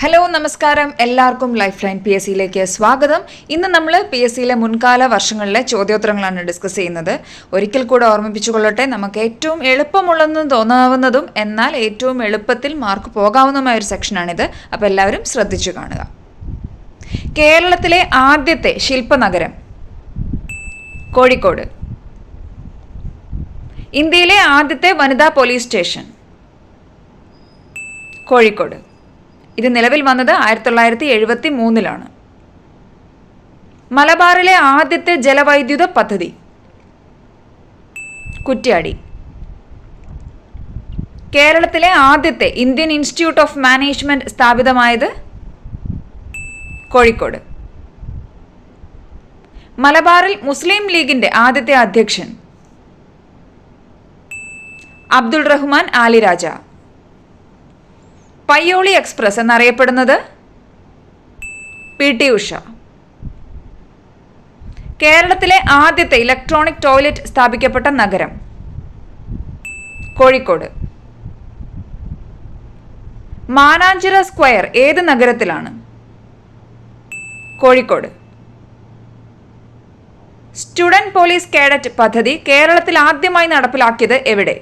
Hello നമസ്കാരം. എല്ലാവർക്കും life line P S സിയിലേക്ക് സ്വാഗതം. ഇന്ന് നമ്മൾ പി എസ് സിയിലെ മുൻകാല വർഷങ്ങളിലെ ചോദ്യോത്തരങ്ങളാണ് ഡിസ്കസ് ചെയ്യുന്നത്. ഒരിക്കൽ കൂടെ ഓർമ്മിപ്പിച്ചുകൊള്ളട്ടെ നമുക്ക് ഏറ്റവും എളുപ്പമുള്ളതെന്ന് തോന്നാവുന്നതും എന്നാൽ ഏറ്റവും എളുപ്പത്തിൽ മാർക്ക് പോകാവുന്നതുമായ ഒരു സെക്ഷനാണിത്. അപ്പോൾ എല്ലാവരും ശ്രദ്ധിച്ചു കാണുക. കേരളത്തിലെ ആദ്യത്തെ ശില്പനഗരം കോഴിക്കോട്. ഇന്ത്യയിലെ ആദ്യത്തെ വനിതാ പോലീസ് സ്റ്റേഷൻ കോഴിക്കോട്. ഇത് നിലവിൽ വന്നത് ആയിരത്തി തൊള്ളായിരത്തി എഴുപത്തി മൂന്നിലാണ് മലബാറിലെ ആദ്യത്തെ ജലവൈദ്യുത പദ്ധതി. കുറ്റ്യാടി. കേരളത്തിലെ ആദ്യത്തെ ഇന്ത്യൻ ഇൻസ്റ്റിറ്റ്യൂട്ട് ഓഫ് മാനേജ്മെന്റ് സ്ഥാപിതമായത് കോഴിക്കോട്. മലബാറിൽ മുസ്ലിം ലീഗിന്റെ ആദ്യത്തെ അധ്യക്ഷൻ അബ്ദുൾ റഹ്മാൻ ആലിരാജ. പയ്യോളി എക്സ്പ്രസ് എന്നറിയപ്പെടുന്നത് പി ടി ഉഷ. കേരളത്തിലെ ആദ്യത്തെ ഇലക്ട്രോണിക് ടോയ്ലറ്റ് സ്ഥാപിക്കപ്പെട്ട നഗരം കോഴിക്കോട്. മാനാഞ്ചിറ സ്ക്വയർ ഏത് നഗരത്തിലാണ്? കോഴിക്കോട്. സ്റ്റുഡന്റ് പോലീസ് കേഡറ്റ് പദ്ധതി കേരളത്തിൽ ആദ്യമായി നടപ്പിലാക്കിയത് എവിടെ?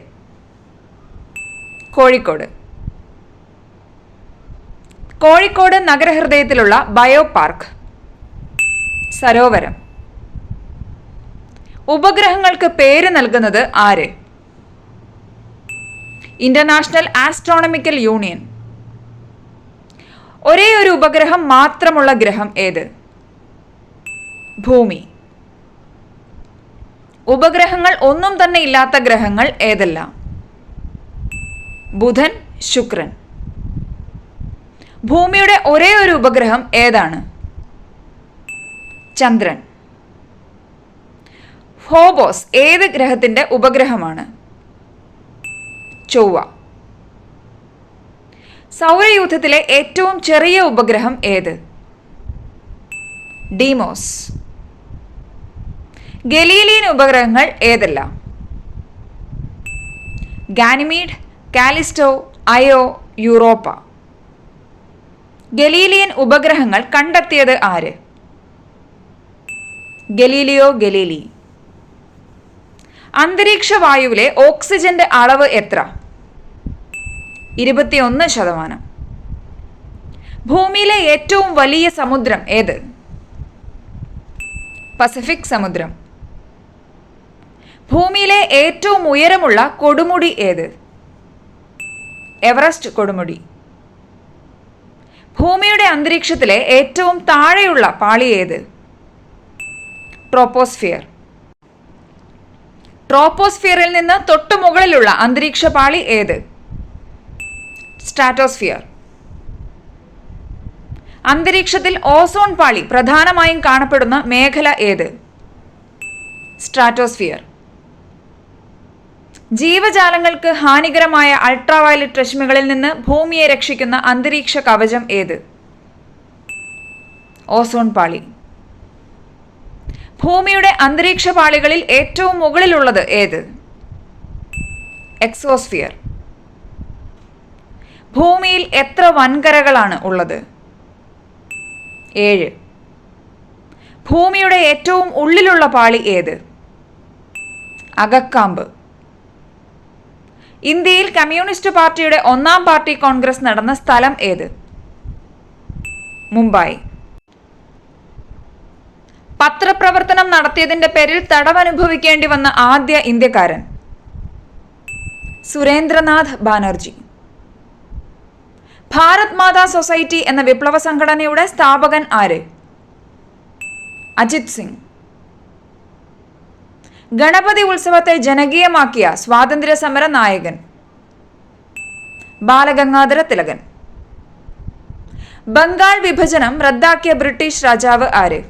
കോഴിക്കോട്. കോഴിക്കോട് നഗരഹൃദയത്തിലുള്ള ബയോ പാർക്ക് സരോവരം. ഉപഗ്രഹങ്ങൾക്ക് പേര് നൽകുന്നത് ആര്? International astronomical union. ഒരേ ഒരു ഉപഗ്രഹം മാത്രമുള്ള ഗ്രഹം ഏത്? ഭൂമി. ഉപഗ്രഹങ്ങൾ ഒന്നും തന്നെ ഇല്ലാത്ത ഗ്രഹങ്ങൾ ഏതെല്ലാം? ബുധൻ ശുക്രൻ. ഭൂമിയുടെ ഒരേ ഒരു ഉപഗ്രഹം ഏതാണ്? ചന്ദ്രൻ. ഹോബോസ് ഏത് ഗ്രഹത്തിന്റെ ഉപഗ്രഹമാണ്? ചൊവ്വ. സൗരയൂഥത്തിലെ ഏറ്റവും ചെറിയ ഉപഗ്രഹം ഏത്? ഡീമോസ്. ഗലീലിയൻ ഉപഗ്രഹങ്ങൾ ഏതെല്ലാം? Ganymede Callisto Io Europa. Galilean ഉപഗ്രഹങ്ങൾ കണ്ടെത്തിയത് ആര്? Galileo Galilei. അന്തരീക്ഷ വായുവിലെ ഓക്സിജന്റെ അളവ് എത്ര? ഇരുപത്തിയൊന്ന് ശതമാനം. ഭൂമിയിലെ ഏറ്റവും വലിയ സമുദ്രം ഏത്? പസഫിക് സമുദ്രം. ഭൂമിയിലെ ഏറ്റവും ഉയരമുള്ള കൊടുമുടി ഏത്? എവറസ്റ്റ് കൊടുമുടി. ഭൂമിയുടെ അന്തരീക്ഷത്തിലെ ഏറ്റവും താഴെയുള്ള പാളി ഏത്? ട്രോപ്പോസ്ഫിയർ. ട്രോപ്പോസ്ഫിയറിൽ നിന്ന് തൊട്ടു മുകളിലുള്ള അന്തരീക്ഷ പാളി ഏത്? സ്ട്രാറ്റോസ്ഫിയർ. അന്തരീക്ഷത്തിൽ ഓസോൺ പാളി പ്രധാനമായും കാണപ്പെടുന്ന മേഖല ഏത്? സ്ട്രാറ്റോസ്ഫിയർ. ജീവജാലങ്ങൾക്ക് ഹാനികരമായ അൾട്രാവയലറ്റ് രശ്മികളിൽ നിന്ന് ഭൂമിയെ രക്ഷിക്കുന്ന അന്തരീക്ഷ കവചം ഏത്? ഓസോൺ പാളി. ഭൂമിയുടെ അന്തരീക്ഷ പാളികളിൽ ഏറ്റവും മുകളിലുള്ളത് ഏത്? എക്സോസ്ഫിയർ. ഭൂമിയിൽ എത്ര വൻകരകളാണ് ഉള്ളത്? ഏഴ്. ഭൂമിയുടെ ഏറ്റവും ഉള്ളിലുള്ള പാളി ഏത്? അകക്കാമ്പ്. ഇന്ത്യയിൽ കമ്മ്യൂണിസ്റ്റ് പാർട്ടിയുടെ ഒന്നാം പാർട്ടി കോൺഗ്രസ് നടന്ന സ്ഥലം ഏത്? മുംബൈ. പത്രപ്രവർത്തനം നടത്തിയതിന്റെ പേരിൽ തടവനുഭവിക്കേണ്ടി വന്ന ആദ്യ ഇന്ത്യക്കാരൻ സുരേന്ദ്രനാഥ് ബാനർജി. ഭാരത് മാതാ സൊസൈറ്റി എന്ന വിപ്ലവ സംഘടനയുടെ സ്ഥാപകൻ ആര്? അജിത് സിംഗ്. ഗണപതി ഉത്സവത്തെ ജനകീയമാക്കിയ സ്വാതന്ത്ര്യ സമര നായകൻ. ബാലഗംഗാധര തിലകൻ. ബംഗാൾ വിഭജനം റദ്ദാക്കിയ ബ്രിട്ടീഷ് രാജാവ് ആര്?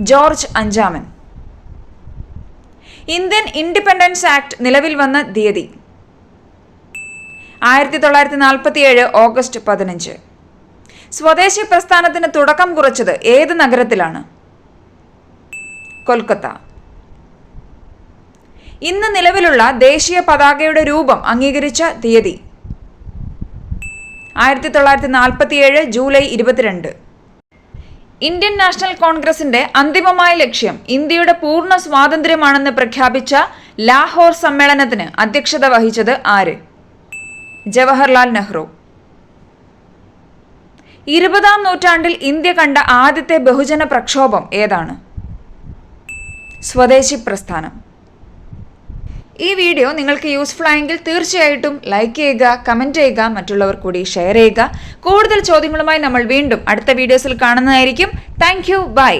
ജോർജ് അഞ്ചാമൻ. ഇന്ത്യൻ ഇൻഡിപെൻഡൻസ് ആക്ട് നിലവിൽ വന്ന തീയതി. ആയിരത്തി തൊള്ളായിരത്തി നാൽപ്പത്തി ഏഴ് ഓഗസ്റ്റ് പതിനഞ്ച്. സ്വദേശി പ്രസ്ഥാനത്തിന് തുടക്കം കുറിച്ചത് ഏത് നഗരത്തിലാണ്? കൊൽക്കത്ത. ഇന്ന് നിലവിലുള്ള ദേശീയ പതാകയുടെ രൂപം അംഗീകരിച്ച തീയതി. ആയിരത്തി തൊള്ളായിരത്തി നാൽപ്പത്തിയേഴ് ജൂലൈ ഇരുപത്തിരണ്ട്. ഇന്ത്യൻ നാഷണൽ കോൺഗ്രസിന്റെ അന്തിമമായ ലക്ഷ്യം ഇന്ത്യയുടെ പൂർണ സ്വാതന്ത്ര്യമാണെന്ന് പ്രഖ്യാപിച്ച ലാഹോർ സമ്മേളനത്തിന് അധ്യക്ഷത വഹിച്ചത് ആര്? ജവഹർലാൽ നെഹ്റു. ഇരുപതാം നൂറ്റാണ്ടിൽ ഇന്ത്യ കണ്ട ആദ്യത്തെ ബഹുജന പ്രക്ഷോഭം ഏതാണ്? സ്വദേശി പ്രസ്ഥാനം. ഈ വീഡിയോ നിങ്ങൾക്ക് യൂസ്ഫുൾ ആയെങ്കിൽ തീർച്ചയായിട്ടും ലൈക്ക് ചെയ്യുക കമന്റ് ചെയ്യുക മറ്റുള്ളവർ കൂടി ഷെയർ ചെയ്യുക. കൂടുതൽ ചോദ്യങ്ങളുമായി നമ്മൾ വീണ്ടും അടുത്ത വീഡിയോസിൽ കാണുന്നതായിരിക്കും. Thank you by